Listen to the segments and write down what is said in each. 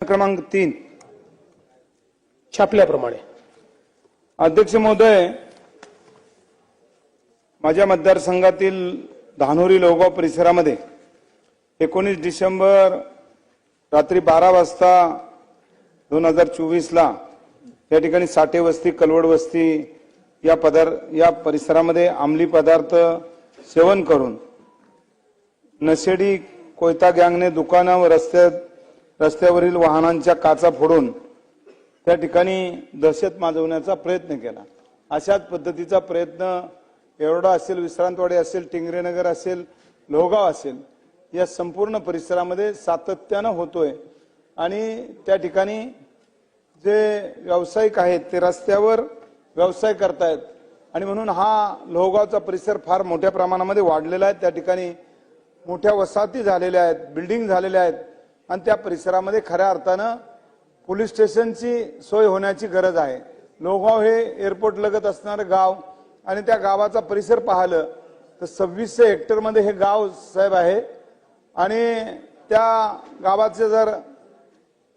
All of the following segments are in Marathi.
क्रमांक तीन. छापल्याप्रमाणे. अध्यक्ष महोदय माझ्या मतदारसंघातील धानोरी लोहगाव परिसरामध्ये एकोणीस डिसेंबर रात्री बारा वाजता दोन हजार चोवीसला या ठिकाणी साठे वस्ती कलवड वस्ती या पदार्थ या परिसरामध्ये अंमली पदार्थ सेवन करून नशेडी कोयता गँगने दुकानं व रस्त्यात रस्त्यावरील वाहनांच्या काचा फोडून त्या ठिकाणी दहशत माजवण्याचा प्रयत्न केला. अशाच पद्धतीचा प्रयत्न एवढा असेल विश्रांतवाडी असेल टिंगरेनगर असेल लोहगाव असेल या संपूर्ण परिसरामध्ये सातत्यानं होतोय. आणि त्या ठिकाणी जे व्यावसायिक आहेत ते रस्त्यावर व्यवसाय करतायत. आणि म्हणून हा लोहगावचा परिसर फार मोठ्या प्रमाणामध्ये वाढलेला आहे. त्या ठिकाणी मोठ्या वसाहती झालेल्या आहेत बिल्डिंग झालेल्या आहेत. आणि त्या परिसरामध्ये खऱ्या अर्थानं पोलीस स्टेशनची सोय होण्याची गरज आहे. लोहगाव हे एअरपोर्ट लगत असणारं गाव आणि त्या गावाचा परिसर पाहिलं तर सव्वीसशे हेक्टरमध्ये हे गाव साहेब आहे. आणि त्या गावाचे जर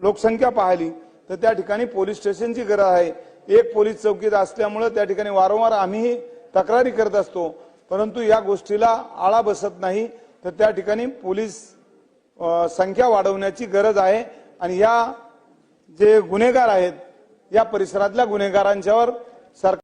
लोकसंख्या पाहिली तर त्या ठिकाणी पोलीस स्टेशनची गरज आहे. एक पोलीस चौकीत असल्यामुळं त्या ठिकाणी वारंवार आम्ही तक्रारी करत असतो. परंतु या गोष्टीला आळा बसत नाही. तर त्या ठिकाणी पोलीस संख्या वाढवण्याची गरज आहे आणि या जे गुन्हेगार आहेत या परिसरातल्या गुन्हेगारांच्यावर सरकार